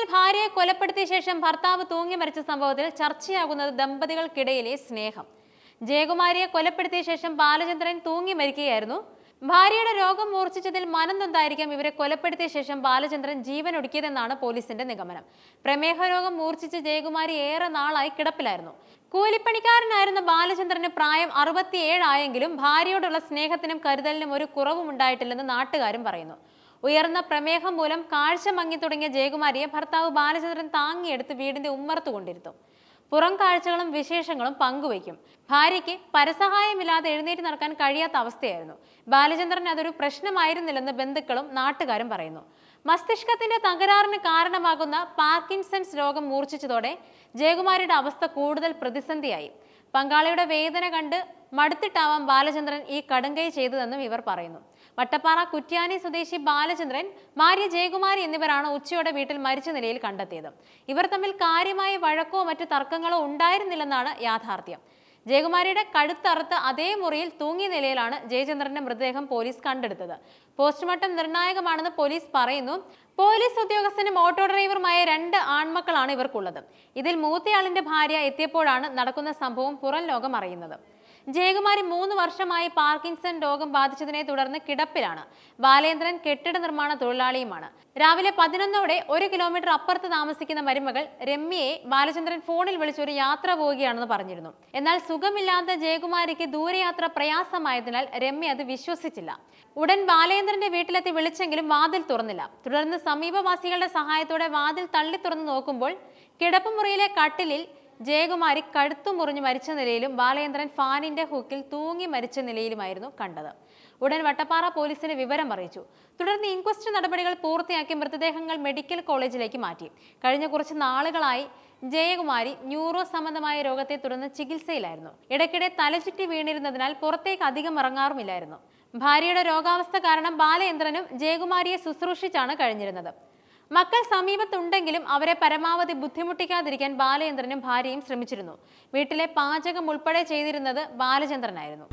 തൂക്കുമരത്തിൽ ഭാര്യയെ കൊലപ്പെടുത്തിയ ശേഷം ഭർത്താവ് തൂങ്ങി മരിച്ച സംഭവത്തിൽ ചർച്ചയാകുന്നത് ദമ്പതികൾക്കിടയിലെ സ്നേഹം. ജയകുമാരിയെ കൊലപ്പെടുത്തിയ ശേഷം ബാലചന്ദ്രൻ തൂങ്ങി മരിക്കുകയായിരുന്നു. ഭാര്യയുടെ രോഗം മൂർച്ഛിച്ചതിൽ മനം ഇവരെ കൊലപ്പെടുത്തിയ ശേഷം ബാലചന്ദ്രൻ ജീവൻ ഒടുക്കിയതെന്നാണ് പോലീസിന്റെ നിഗമനം. പ്രമേഹ രോഗം മൂർച്ഛിച്ച് ജയകുമാരി ഏറെ നാളായി കിടപ്പിലായിരുന്നു. കൂലിപ്പണിക്കാരനായിരുന്ന ബാലചന്ദ്രന് പ്രായം അറുപത്തിയേഴായെങ്കിലും ഭാര്യയോടുള്ള സ്നേഹത്തിനും കരുതലിനും ഒരു കുറവും ഉണ്ടായിട്ടില്ലെന്ന് നാട്ടുകാരും പറയുന്നു. ഉയർന്ന പ്രമേഹം മൂലം കാഴ്ച മങ്ങി തുടങ്ങിയ ജയകുമാരിയെ ഭർത്താവ് ബാലചന്ദ്രൻ താങ്ങിയെടുത്ത് വീടിന്റെ ഉമ്മറത്ത് കൊണ്ടിരുത്തും. പുറം കാഴ്ചകളും വിശേഷങ്ങളും പങ്കുവയ്ക്കും. ഭാര്യയ്ക്ക് പരസഹായമില്ലാതെ എഴുന്നേറ്റ് നടക്കാൻ കഴിയാത്ത അവസ്ഥയായിരുന്നു. ബാലചന്ദ്രൻ അതൊരു പ്രശ്നമായിരുന്നില്ലെന്ന് ബന്ധുക്കളും നാട്ടുകാരും പറയുന്നു. മസ്തിഷ്കത്തിന്റെ തകരാറിന് കാരണമാകുന്ന പാർക്കിൻസൺസ് രോഗം മൂർച്ഛിച്ചതോടെ ജയകുമാരിയുടെ അവസ്ഥ കൂടുതൽ പ്രതിസന്ധിയായി. പങ്കാളിയുടെ വേദന കണ്ട് മടുത്തിട്ടാവാം ബാലചന്ദ്രൻ ഈ കടുങ്കൈ ചെയ്തതെന്നും ഇവർ പറയുന്നു. വട്ടപ്പാറ കുറ്റ്യാനി സ്വദേശി ബാലചന്ദ്രൻ ഭാര്യ ജയകുമാരി എന്നിവരാണ് ഉച്ചയോടെ വീട്ടിൽ മരിച്ച നിലയിൽ കണ്ടെത്തിയത്. ഇവർ തമ്മിൽ കാര്യമായ വഴക്കോ മറ്റു തർക്കങ്ങളോ ഉണ്ടായിരുന്നില്ലെന്നാണ് യാഥാർത്ഥ്യം. ജയകുമാരിയുടെ കഴുത്തറുത്ത് അതേ മുറിയിൽ തൂങ്ങിയ നിലയിലാണ് ജയചന്ദ്രന്റെ മൃതദേഹം പോലീസ് കണ്ടെടുത്തത്. പോസ്റ്റ്മോർട്ടം നിർണായകമാണെന്ന് പോലീസ് പറയുന്നു. പോലീസ് ഉദ്യോഗസ്ഥനും ഓട്ടോ ഡ്രൈവറുമായ രണ്ട് ആൺമക്കളാണ് ഇവർക്കുള്ളത്. ഇതിൽ മൂത്തയാളിന്റെ ഭാര്യ എത്തിയപ്പോഴാണ് നടക്കുന്ന സംഭവം പുറം ലോകം അറിയുന്നത്. ജയകുമാരി മൂന്ന് വർഷമായി പാർക്കിൻസൺ രോഗം ബാധിച്ചതിനെ തുടർന്ന് കിടപ്പിലാണ്. ബാലേന്ദ്രൻ കെട്ടിട നിർമ്മാണ തൊഴിലാളിയുമാണ്. രാവിലെ പതിനൊന്നോടെ ഒരു കിലോമീറ്റർ അപ്പുറത്ത് താമസിക്കുന്ന മരുമകൾ രമ്യയെ ബാലചന്ദ്രൻ ഫോണിൽ വിളിച്ചൊരു യാത്ര പോവുകയാണെന്ന് പറഞ്ഞിരുന്നു. എന്നാൽ സുഖമില്ലാത്ത ജയകുമാരിക്ക് ദൂരയാത്ര പ്രയാസമായതിനാൽ രമ്യ അത് വിശ്വസിച്ചില്ല. ഉടൻ ബാലേന്ദ്രന്റെ വീട്ടിലെത്തി വിളിച്ചെങ്കിലും വാതിൽ തുറന്നില്ല. തുടർന്ന് സമീപവാസികളുടെ സഹായത്തോടെ വാതിൽ തള്ളി തുറന്നു നോക്കുമ്പോൾ കിടപ്പുമുറിയിലെ കട്ടിലിൽ ജയകുമാരി കടുത്തു മുറിഞ്ഞു മരിച്ച നിലയിലും ബാലേന്ദ്രൻ ഫാനിന്റെ ഹുക്കിൽ തൂങ്ങി മരിച്ച നിലയിലുമായിരുന്നു കണ്ടത്. ഉടൻ വട്ടപ്പാറ പോലീസിന് വിവരം അറിയിച്ചു. തുടർന്ന് ഇൻക്വസ്റ്റ് നടപടികൾ പൂർത്തിയാക്കി മൃതദേഹങ്ങൾ മെഡിക്കൽ കോളേജിലേക്ക് മാറ്റി. കഴിഞ്ഞ കുറച്ച് നാളുകളായി ജയകുമാരി ന്യൂറോ സംബന്ധമായ രോഗത്തെ തുടർന്ന് ചികിത്സയിലായിരുന്നു. ഇടയ്ക്കിടെ തലചുറ്റി വീണിരുന്നതിനാൽ പുറത്തേക്ക് അധികം ഇറങ്ങാറുമില്ലായിരുന്നു. ഭാര്യയുടെ രോഗാവസ്ഥ കാരണം ബാലേന്ദ്രനും ജയകുമാരിയെ ശുശ്രൂഷിച്ചാണ് കഴിഞ്ഞിരുന്നത്. മക്കൾ സമീപത്തുണ്ടെങ്കിലും അവരെ പരമാവധി ബുദ്ധിമുട്ടിക്കാതിരിക്കാൻ ബാലചന്ദ്രനും ഭാര്യയും ശ്രമിച്ചിരുന്നു. വീട്ടിലെ പാചകം ഉൾപ്പെടെ ചെയ്തിരുന്നത് ബാലചന്ദ്രനായിരുന്നു.